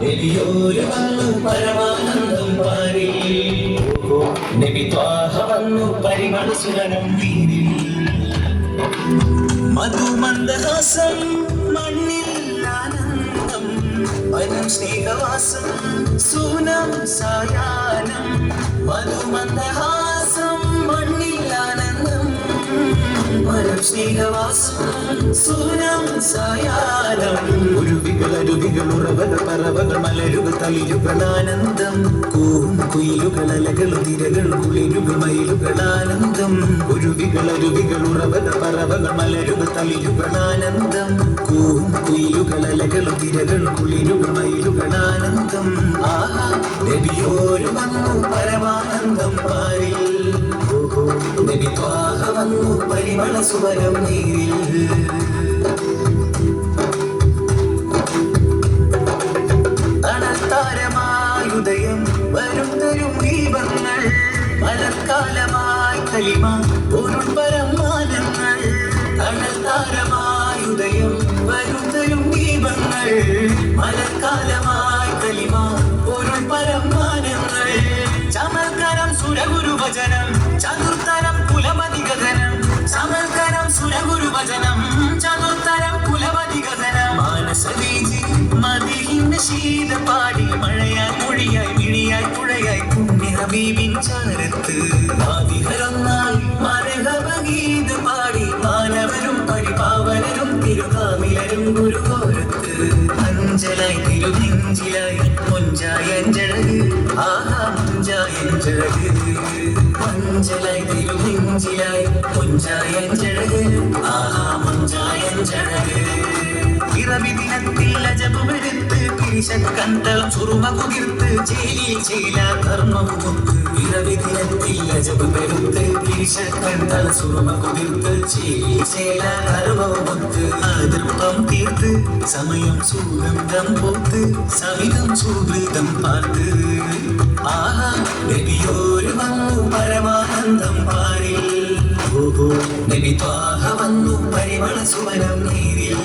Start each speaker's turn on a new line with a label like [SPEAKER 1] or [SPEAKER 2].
[SPEAKER 1] നബിയോര് വന്നു പരമാനന്ദം പാരി നബി ത്വാഹ വന്നു പരിമള സുരനം വീരി മധുമന്ദഹാസം മണ്ണിൽ ആനന്ദം വരും സ്നേഹവാസം സൂനം സായാഹ്നം. മധുമന്ദഹാസം മണ്ണിൽ ആനന്ദം വരും സ്നേഹവാസം സൂനം സായാഹ്നം. ഒരു വികളരുവികൾ ഉറവകൾ പറവകൾ ആനന്ദം കൂവും കുയിലുകൾ അലകൾ തിരകൾ കുളിരുകൾ മയിലുകൾ ആനന്ദം ഉരുവികൾ അരുവികൾ ഉറവകൾ പറവകൾ മലരുകൾ തളിരുകളാനന്ദം കൂവും കുയിലുകൾ അലകൾ തിരകൾ കുളിരുകൾ മയിലുകൾ ആനന്ദം ആഹാ നബിയോര് വന്നു പരമാനന്ദം പാരിൽ. നബി പാഹ വന്നു പരിമള സുവരം നീരിൽ. കലിമ പൊരുൾ പരമാനങ്ങൾ തണൽത്താരമായുദയം വരും തരും ദീപങ്ങൾ. മഴക്കാലമായി കലിമ പൊരുൾ പരമാനങ്ങൾ ചമൽക്കരം സുരഗുരു ഭജനം ചതുർത്തരം കുലപതി ഗതനം ചമൽക്കരം സുരഗുരു ഭജനം ചതുർത്തരം കുലപതി മഴയായി തിരുകാമിലരും ഗുരുകോരത്ത് അഞ്ചലായി തിരുനെഞ്ചിലായി മുഞ്ചായ അഞ്ചഴക് ആഹാ മുഞ്ചായ അഞ്ചഴക് മഞ്ചലായി തിരുനെഞ്ചിലായി മുഞ്ചായ അഞ്ചഴക് ആഹാ മുഞ്ചായ അഞ്ചഴക് പിറവി ദിനത്തിൽ അജപമെടുത്ത് പിരിശക്കന്തളം ചുറുമ കുതിർത്ത് ചേലിയിൽ ചേല കർമ്മവുമൊത്ത് പിറവി ദിനത്തിൽ അജപ് പെരുത്ത് പിരിശക്കന്തളം ചുറുമ കുതിർത്ത് ചേലിയിൽ ചേല കർമ്മവുമൊത്ത് അതിർപ്പം തീർത്ത് സമയം സുഗന്ധം പോത്ത് സമിതം സുഹൃതം പാർത്ത്. ആഹാ നബിയോര് വന്നു പരമാനന്ദം പാരിൽ. നബി ത്വാഹ വന്നു പരിമള സുവനം നീരിൽ.